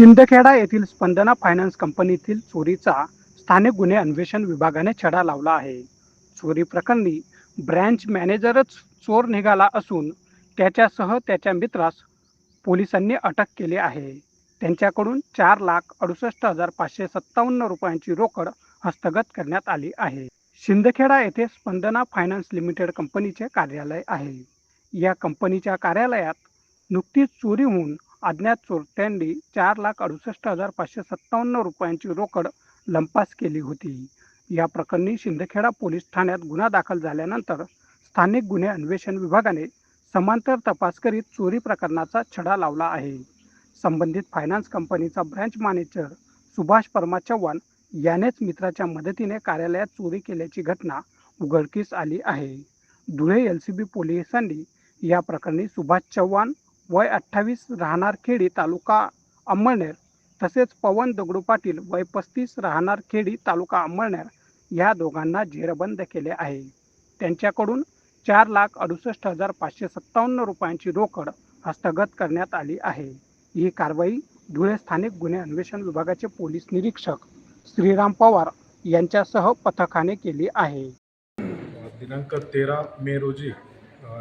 शिंदखेडा येथील स्पंदना फायनान्स कंपनीतील चोरीचा स्थानिक गुन्हे अन्वेषण विभागाने छडा लावला आहे. चोरी प्रकरणी ब्रँच मॅनेजरच चोर निघाला असून त्याच्यासह त्याच्या मित्रास पोलिसांनी अटक केली आहे. त्यांच्याकडून चार लाख अडुसष्ट हजार पाचशे सत्तावन्न रुपयांची रोकड हस्तगत करण्यात आली आहे. शिंदखेडा येथे स्पंदना फायनान्स लिमिटेड कंपनीचे कार्यालय आहे. या कंपनीच्या कार्यालयात नुकतीच चोरी होऊन अज्ञात चोरट्यांनी चार लाख अडुसष्ट हजार पाचशे सत्तावन्न रुपयांची रोकड लंपास केली होती. या प्रकरणी शिंदखेडा पोलीस ठाण्यात गुन्हा दाखल झाल्यानंतर स्थानिक गुन्हे अन्वेषण विभागाने समांतर तपास करीत चोरी प्रकरणाचा छडा लावला आहे. संबंधित फायनान्स कंपनीचा ब्रँच मॅनेजर सुभाष परमा चव्हाण यानेच मित्राच्या मदतीने कार्यालयात चोरी केल्याची घटना उघडकीस आली आहे. धुळे एल सी बी पोलिसांनी या प्रकरणी सुभाष चव्हाण वय अठ्ठावीस राहणार खेडी तालुका अंमळनेर तसेच पवन दगडू पाटील वय पस्तीस राहणार खेडी तालुका अंमळनेर या दोघांना जेरबंद केले आहे. त्यांच्याकडून चार लाख अडुसष्ट हजार पाचशे सत्तावन्न रुपयांची रोकड हस्तगत करण्यात आली आहे. ही कारवाई धुळे स्थानिक गुन्हे अन्वेषण विभागाचे पोलीस निरीक्षक श्रीराम पवार यांच्यासह पथकाने केली आहे. दिनांक तेरा मे रोजी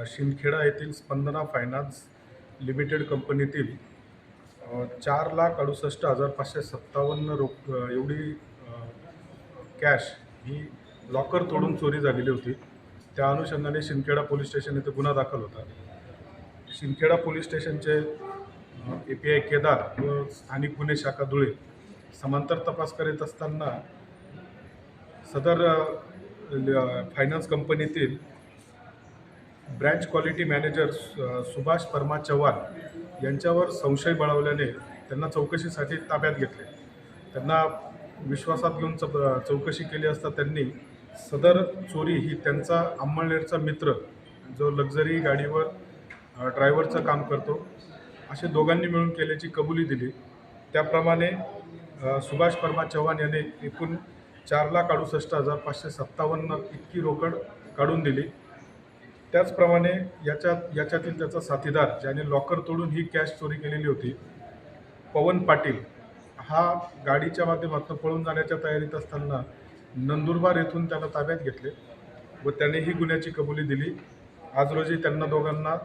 शिंदखेडा येथील स्पंदना फायनान्स लिमिटेड कंपनीतील चार लाख अडुसष्ट हजार पाचशे सत्तावन्न रोख एवढी कॅश ही लॉकर तोडून चोरी झालेली होती. त्या अनुषंगाने शिंदखेडा पोलीस स्टेशन येथे गुन्हा दाखल होता. शिंदखेडा पोलीस स्टेशनचे ए पी आय केदार व स्थानिक गुन्हे शाखा धुळे समांतर तपास करीत असताना सदर ल- फायनान्स कंपनीतील branch quality manager Subhash Parma Chavan यांच्यावर संशय बळावल्याने त्यांना चौकशीसाठी ताब्यात घेतले. त्यांना विश्वासात घेऊन चौ चौकशी केली असता त्यांनी सदर चोरी ही त्यांचा अंमळनेरचा मित्र जो लक्झरी गाडीवर ड्रायव्हरचं काम करतो असे दोघांनी मिळून केल्याची कबुली दिली. त्याप्रमाणे सुभाष परमा चव्हाण याने एकूण चार लाख अडुसष्ट हजार पाचशे सत्तावन्न इतकी रोकड काढून दिली. त्याचप्रमाणे याच्यात याच्यातील त्याचा साथीदार ज्याने लॉकर तोडून ही कॅश चोरी केलेली होती पवन पाटील हा गाडीच्या माध्यमातून पळून जाण्याच्या तयारीत असताना नंदुरबार येथून त्याला ताब्यात घेतले व त्याने ही गुन्ह्याची कबुली दिली. आज रोजी त्यांना दोघांना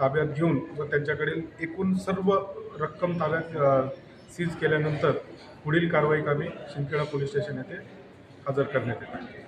ताब्यात घेऊन व त्यांच्याकडील एकूण सर्व रक्कम ताब्यात सीज केल्यानंतर पुढील कारवाई कामी शिंदखेडा पोलीस स्टेशन येथे हजर करण्यात येते